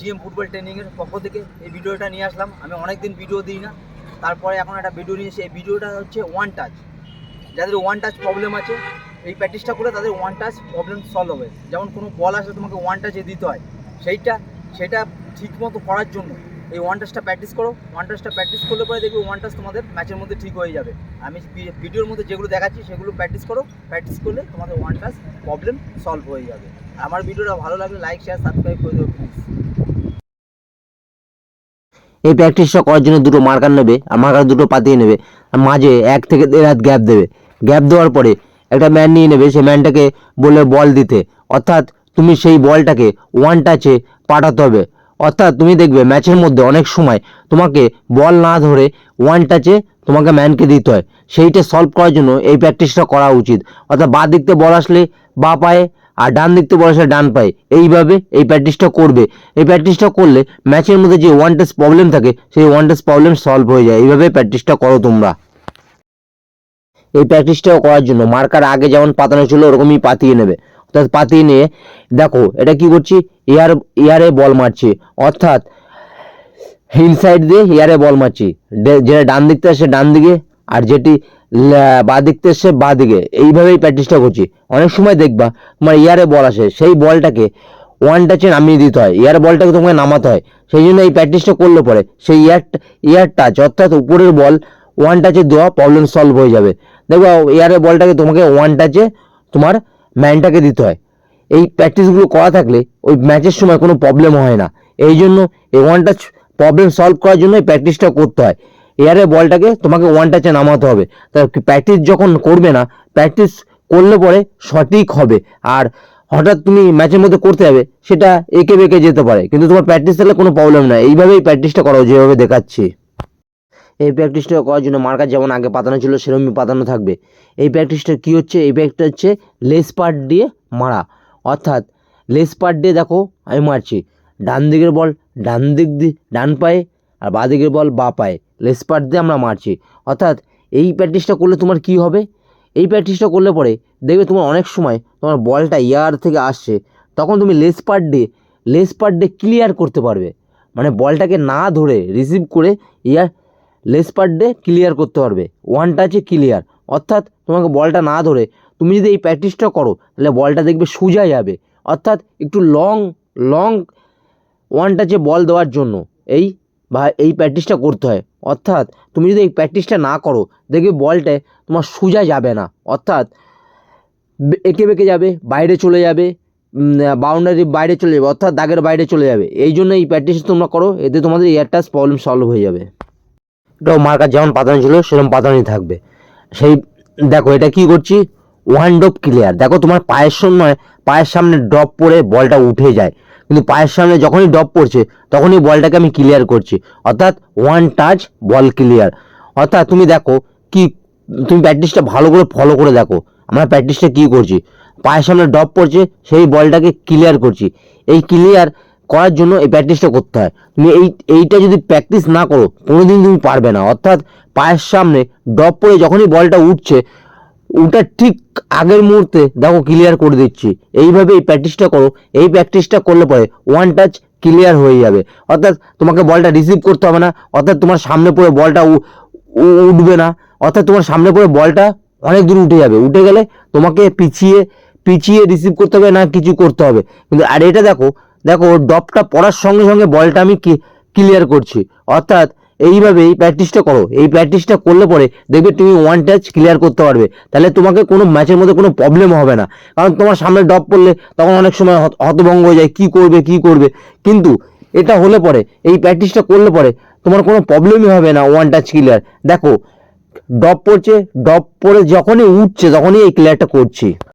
GM football ট্রেনিংয়ের পক্ষ থেকে এই ভিডিওটা নিয়ে আসলাম। আমি অনেকদিন ভিডিও দিই না। তারপরে এখন একটা ভিডিও নিয়ে এসে এই ভিডিওটা হচ্ছে ওয়ান টাচ যাদের ওয়ান টাচ প্রবলেম আছে, এই প্র্যাকটিসটা করে তাদের ওয়ান টাচ প্রবলেম সলভ হবে। যেমন কোনো বল আসলে তোমাকে ওয়ান টাচে দিতে হয়, সেইটা, সেটা ঠিক মতো করার জন্য এই ওয়ান টাচটা প্র্যাকটিস করো। ওয়ান টাচটা প্র্যাকটিস করলে পরে দেখবে ওয়ান টাচ তোমাদের ম্যাচের মধ্যে ঠিক হয়ে যাবে। আমি ভিডিওর মধ্যে যেগুলো দেখাচ্ছি, সেগুলো প্র্যাকটিস করো। প্র্যাকটিস করলে তোমাদের ওয়ান টাচ প্রবলেম সলভ হয়ে যাবে। আমার ভিডিওটা ভালো লাগলে লাইক শেয়ার সাবস্ক্রাইব করে দেবো প্লিজ এই প্র্যাকটিসটা করার জন্য দুটো মার্কার নেবে, আর মার্কার দুটো পাতিয়ে নেবে। আর মাঝে এক থেকে দেড় হাত গ্যাপ দেবে। গ্যাপ দেওয়ার পরে একটা ম্যান নিয়ে নেবে সেই ম্যানটাকে বলে বল দিতে। অর্থাৎ তুমি সেই বলটাকে ওয়ান টাচে পাঠাতে হবে। অর্থাৎ তুমি দেখবে ম্যাচের মধ্যে অনেক সময় তোমাকে বল না ধরে ওয়ান টাচে তোমাকে ম্যানকে দিতে হয়। সেইটা সলভ করার জন্য এই প্র্যাকটিসটা করা উচিত। অর্থাৎ বা দিক থেকে বল আসলে বা পায়ে আর ডান দিক থেকে বল ডান পায়ে। এইভাবে এই প্র্যাকটিসটা করবে। এই প্র্যাকটিসটা করলে ম্যাচের মধ্যে যে ওয়ান টাচ প্রবলেম থাকে, সেই ওয়ান টাচ প্রবলেম সলভ হয়ে যায়। এইভাবে প্র্যাকটিসটা করো তোমরা। এই প্র্যাকটিসটাও করার জন্য মার্কার আগে যেমন পাতানো ছিল, ওরকমই পাতিয়ে নেবে। অর্থাৎ পাতিয়ে নিয়ে দেখো, এটা কি করছি? এয়ার এয়ারে বল মারছি। অর্থাৎ ইনসাইড দিয়ে এয়ারে বল মারছি। যেটা ডান দিকতে আসে ডান দিকে, আর যেটি বাঁ দিকতে আসে বাঁ দিকে এইভাবেই প্র্যাকটিসটা করছি। অনেক সময় দেখবা, তোমার এয়ারে বল আসে, সেই বলটাকে ওয়ান টাচে নামিয়ে দিতে হয়। এয়ার বলটাকে তোমাকে নামাতে হয়। সেই জন্য এই প্র্যাকটিসটা করলে পরে সেই এয়ার এয়ার টাচ অর্থাৎ উপরের বল ওয়ান টাচে দেওয়া প্রবলেম সলভ হয়ে যাবে। দেখো এয়ারের বলটাকে তোমাকে ওয়ান টাচে তোমার ম্যানটাকে দিতে হয়। এই প্র্যাকটিসগুলো করা থাকলে ওই ম্যাচের সময় কোনো প্রবলেম হয় না। এই জন্য এই ওয়ান টাচ প্রবলেম সলভ করার জন্য এই প্র্যাকটিসটা করতে হয়। এয়ারে বলটাকে তোমাকে ওয়ান টাচে নামাতে হবে। তা প্র্যাকটিস যখন করবে না প্র্যাকটিস করলে পরে সঠিক হবে। আর হঠাৎ তুমি ম্যাচের মধ্যে করতে যাবে, সেটা এঁকে বেঁকে যেতে পারে। কিন্তু তোমার প্র্যাকটিস থাকলে কোনো প্রবলেম নাই। এইভাবেই প্র্যাকটিসটা করো, যেভাবে দেখাচ্ছি। এই প্র্যাকটিসটা করার জন্য মার্কার যেমন আগে পাতানো ছিল, সেরকমই পাতানো থাকবে। এই প্র্যাকটিসটা কী হচ্ছে? এই প্র্যাকটিসটা হচ্ছে লেস পার্ট দিয়ে মারা। অর্থাৎ লেস পার্ট দিয়ে দেখো, আমি মারছি। ডান দিকের বল, ডান দিক দিয়ে, ডান পায়ে আর বাঁ দিকের বল বা পায়ে লেস পার্ট দিয়ে আমরা মারছি। অর্থাৎ এই প্র্যাকটিসটা করলে তোমার কি হবে? এই প্র্যাকটিসটা করলে পরে দেখবে তোমার অনেক সময় তোমার বলটা ইয়ার থেকে আসছে। তখন তুমি লেস পার্ট দিয়ে, লেস পার্ট দিয়ে ক্লিয়ার করতে পারবে। মানে বলটাকে না ধরে রিসিভ করে ইয়ার লেস পার্ট দিয়ে ক্লিয়ার করতে পারবে। ওয়ান টাচে ক্লিয়ার অর্থাৎ তোমাকে বলটা না ধরে, তুমি যদি এই প্র্যাকটিসটা করো, তাহলে বলটা দেখবে সোজা যাবে। অর্থাৎ একটু লং লং ওয়ান টাচে বল দেওয়ার জন্য। এই বা এই প্র্যাকটিসটা করতে হয়। অর্থাৎ তুমি যদি এই প্র্যাকটিসটা না করো, দেখবে বলটা তোমার সোজা যাবে না। অর্থাৎ এঁকে বেঁকে যাবে, বাইরে চলে যাবে বাউন্ডারি বাইরে চলে যাবে, অর্থাৎ দাগের বাইরে চলে যাবে। এই জন্য এই প্র্যাকটিস তোমরা করো, এতে তোমাদের এয়ার টাচ প্রবলেম সলভ হয়ে যাবে। এটাও মার্কার যেমন পাতানো ছিল, সেরকম পাতানোই থাকবে। সেই, দেখো, এটা কি করছি? ওয়ান ড্রপ ক্লিয়ার দেখো, তোমার পায়ের সময় পায়ের সামনে ড্রপ পড়ে বলটা উঠে যায়। কিন্তু পায়ের সামনে যখনই ড্রপ পড়ছে, তখনই বলটাকে আমি ক্লিয়ার করছি। অর্থাৎ ওয়ান টাচ বল ক্লিয়ার অর্থাৎ তুমি দেখো কি, তুমি প্র্যাকটিসটা ভালো করে ফলো করে দেখো। আমরা প্র্যাকটিসটা কি করছি? পায়ের সামনে ড্রপ পড়ছে, সেই বলটাকে ক্লিয়ার করছি। এই ক্লিয়ার করার জন্য এই প্র্যাকটিসটা করতে হয়। তুমি এই, এইটা যদি প্র্যাকটিস না করো, কোনোদিন তুমি পারবে না। অর্থাৎ পায়ের সামনে ড্রপ পড়ে যখনই বলটা উঠছে ওটা ঠিক আগের মুহূর্তে, দেখো ক্লিয়ার করে দিচ্ছি। এইভাবে এই প্র্যাকটিসটা করো, এই প্র্যাকটিসটা করলে পরে ওয়ান টাচ ক্লিয়ার হয়ে যাবে। অর্থাৎ তোমাকে বলটা রিসিভ করতে হবে না, অর্থাৎ তোমার সামনে পড়ে বলটা উঠবে না, অর্থাৎ তোমার সামনে পড়ে বলটা অনেক দূর উঠে যাবে। উঠে গেলে তোমাকে পিছিয়ে পিছিয়ে রিসিভ করতে হবে না, কিছু করতে হবে। কিন্তু, আর এটা দেখো দেখো ডপটা পড়ার সঙ্গে সঙ্গে বলটা আমি ক্লিয়ার করছি। অর্থাৎ এইভাবে এই প্র্যাকটিসটা করো। এই প্র্যাকটিসটা করলে পরে দেখবে তুমি ওয়ান টাচ ক্লিয়ার করতে পারবে। তাহলে তোমাকে কোনো ম্যাচের মধ্যে কোনো প্রবলেম হবে না। কারণ তোমার সামনে ডপ পড়লে তখন অনেক সময় হত- হতভঙ্গ হয়ে যায়, কি করবে কি করবে। কিন্তু এটা হলে পরে, এই প্র্যাকটিসটা করলে পরে তোমার কোনো প্রবলেমই হবে না ওয়ান টাচ ক্লিয়ার দেখো ডপ পড়ছে ডপ পড়ে যখনই উঠছে, তখনই এই ক্লিয়ারটা করছি।